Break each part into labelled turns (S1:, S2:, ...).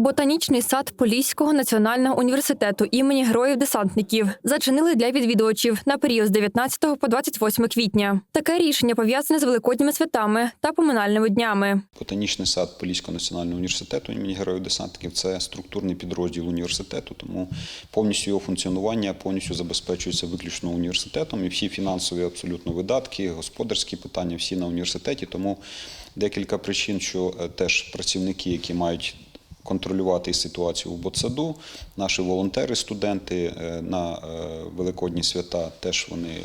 S1: Ботанічний сад Поліського національного університету імені героїв-десантників зачинили для відвідувачів на період з 19 по 28 квітня. Таке рішення пов'язане з великодніми святами та поминальними днями.
S2: Ботанічний сад Поліського національного університету імені героїв десантників це структурний підрозділ університету, тому повністю його функціонування повністю забезпечується виключно університетом і всі фінансові абсолютно видатки, господарські питання всі на університеті. Тому декілька причин, що е, теж працівники, які мають контролювати ситуацію в Боцаду. наші волонтери, студенти е, на е, великодні свята теж вони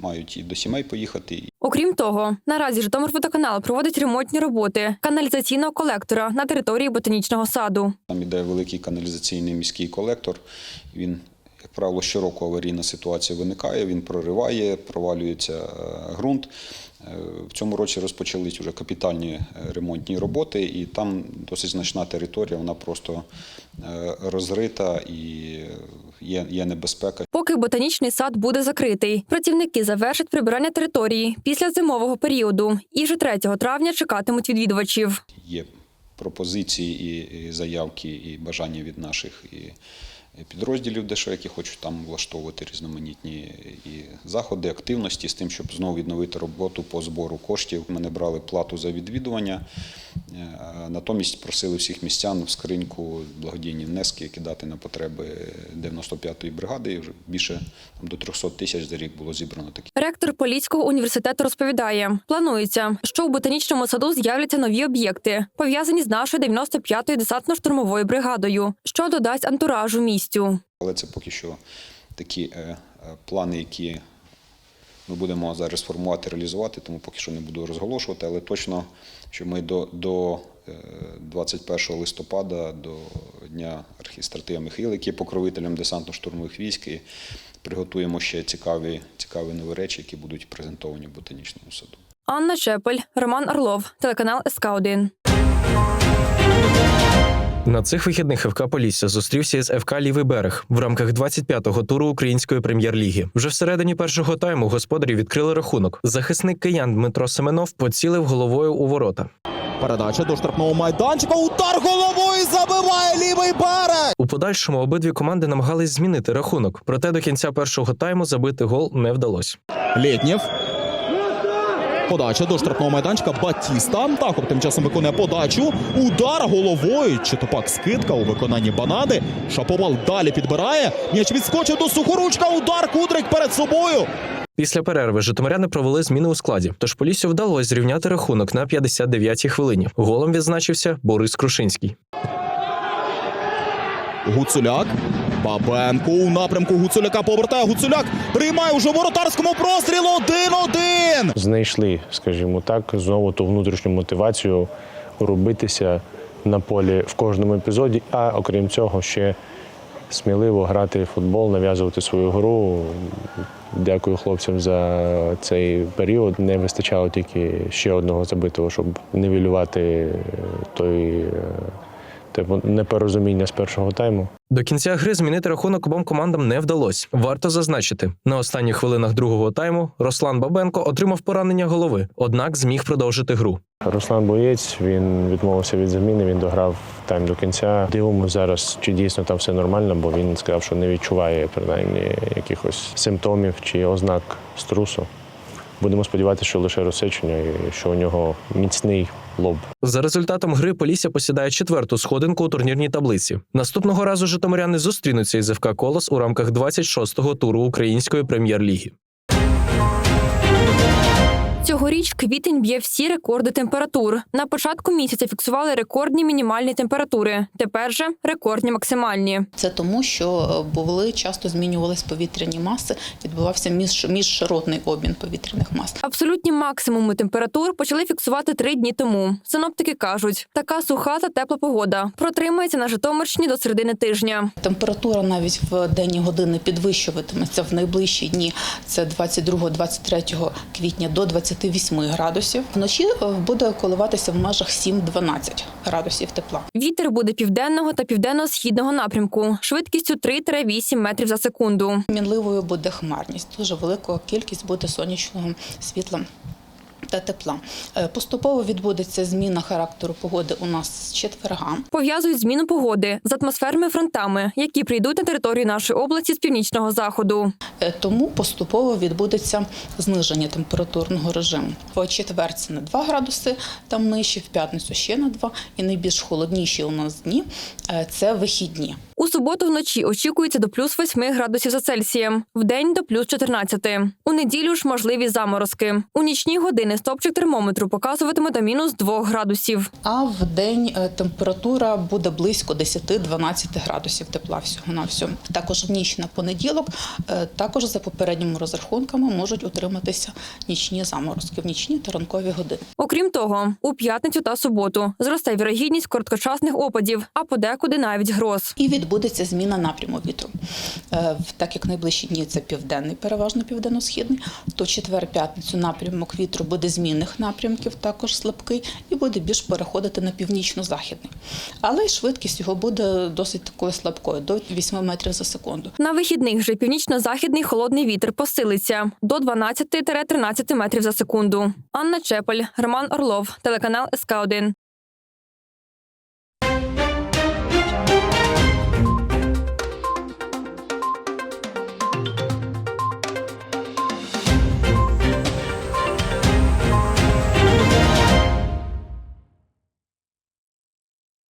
S2: мають і до сімей поїхати,
S1: Окрім того, наразі Житомирводоканал проводить ремонтні роботи каналізаційного колектора на території ботанічного саду.
S2: Там іде великий каналізаційний міський колектор. Він, як правило, щороку аварійна ситуація виникає, він прориває, провалюється е, ґрунт. Е, В цьому році розпочались вже капітальні е, ремонтні роботи, і там досить значна територія, вона просто розрита і є, є небезпека.
S1: Поки ботанічний сад буде закритий, працівники завершать прибирання території після зимового періоду і вже 3 травня чекатимуть відвідувачів.
S2: Є пропозиції і, і заявки, і бажання від наших і підрозділів дещо які хочуть там влаштовувати різноманітні і заходи, активності з тим, щоб знову відновити роботу по збору коштів. Ми не брали плату за відвідування, е, натомість просили всіх містян в скриньку благодійні внески кидати на потреби 95-ї бригади. І вже більше там, до 300 тисяч за рік було зібрано такі.
S1: Ректор Поліського університету розповідає: планується, що у ботанічному саду з'являться нові об'єкти, пов'язані з нашою 95-ю десантно-штурмовою бригадою, що додасть антуражу місцю.
S2: Але це поки що такі е, е, плани, які ми будемо зараз формувати, реалізувати, тому поки що не буду розголошувати, але точно, що ми до, до е, 21 листопада, до Дня архістратига Михайла, який є покровителем десантно-штурмових військ, і приготуємо ще цікаві, цікаві нові речі, які будуть презентовані в ботанічному саду.
S1: Анна Чепель, Роман Орлов, телеканал СК 1
S3: На цих вихідних ФК Полісся зустрівся із ФК Лівий берег в рамках 25-го туру української прем'єр-ліги. Вже всередині першого тайму господарі відкрили рахунок. Захисник киян Дмитро Семенов поцілив головою у ворота.
S4: Передача до штрафного майданчика. Удар головою забиває лівий берег.
S3: У подальшому обидві команди намагались змінити рахунок, проте до кінця першого тайму забити гол не вдалося.
S4: Лєтнєв. Подача до штрафного майданчика Батіста. Таков тим часом виконує подачу. Удар головою. Чи то пак скидка у виконанні банади. Шаповал далі підбирає. М'яч відскочив до сухоручка. Удар Кудрик перед собою.
S3: Після перерви житомиряни провели зміни у складі. Тож Поліссю вдалося зрівняти рахунок на 59-й хвилині. Голом відзначився Борис Крушинський.
S4: Гуцуляк. Бабенко у напрямку Гуцуляка повертає. Гуцуляк приймає уже воротарському прострілу 1-1.
S5: знайшли, скажімо так, знову ту внутрішню мотивацію робитися на полі в кожному епізоді, а окрім цього, ще сміливо грати в футбол, нав'язувати свою гру. Дякую хлопцям за цей період. Не вистачало тільки ще одного забитого, щоб нивелювати той е, типу, непорозуміння з першого тайму.
S3: До кінця гри змінити рахунок обом командам не вдалося. Варто зазначити, на останніх хвилинах другого тайму Руслан Бабенко отримав поранення голови, однак зміг продовжити гру.
S5: Руслан Боєць він відмовився від заміни, він дограв тайм до кінця. Дивимося зараз, чи дійсно там все нормально, бо він сказав, що не відчуває принаймні якихось симптомів чи ознак струсу. Будемо сподіватися, що лише розсечення і що у нього міцний лоб.
S3: За результатом гри Полісся посідає четверту сходинку у турнірній таблиці. Наступного разу житомиряни зустрінуться із ФК Колос у рамках 26-го туру української прем'єр-ліги.
S1: Цьогоріч квітень б'є всі рекорди температур. На початку місяця фіксували рекордні мінімальні температури. Тепер же рекордні максимальні.
S6: Це тому, що були часто змінювались повітряні маси, відбувався між, міжширотний обмін повітряних мас.
S1: Абсолютні максимуми температур почали фіксувати три дні тому. Синоптики кажуть, така суха та тепла погода протримається на Житомирщині до середини тижня.
S6: Температура навіть в денні години підвищуватиметься в найближчі дні. Це 22-23 квітня до 28 градусів. Вночі е, буде коливатися в межах 7-12 градусів тепла.
S1: Вітер буде південного та південно-східного напрямку швидкістю 3-8 метрів за секунду.
S6: Мінливою буде хмарність. Дуже велика кількість буде сонячного світла та тепла. Е, Поступово відбудеться зміна характеру погоди у нас з четверга.
S1: Пов'язують зміну погоди з атмосферними фронтами, які прийдуть на територію нашої області з північного заходу.
S6: Е, Тому поступово відбудеться зниження температурного режиму. В четвер це на 2 градуси, там нижче, в п'ятницю ще на 2. І найбільш холодніші у нас дні е, це вихідні.
S1: Суботу вночі очікується до плюс 8 градусів за Цельсієм, в день до плюс 14. У неділю ж можливі заморозки. У нічні години стопчик термометру показуватиме до мінус 2 градусів.
S6: А в день е, температура буде близько 10-12 градусів тепла всього на всьому. Також в ніч на понеділок, е, також за попередніми розрахунками можуть утриматися нічні заморозки в нічні та ранкові години.
S1: Окрім того, у п'ятницю та суботу зросте вірогідність короткочасних опадів, а подекуди навіть гроз.
S6: І відбудеться зміна напряму вітру. Е, Так як найближчі дні це південний, переважно південно-східний, то четвер-п'ятницю напрямок вітру буде змінних напрямків, також слабкий, і буде більш переходити на північно-західний. Але й швидкість його буде досить такою слабкою, до 8 метрів за секунду.
S1: На вихідних же північно-західний холодний вітер посилиться до 12-13 метрів за секунду. Анна Чепель, Роман Орлов, телеканал СК 1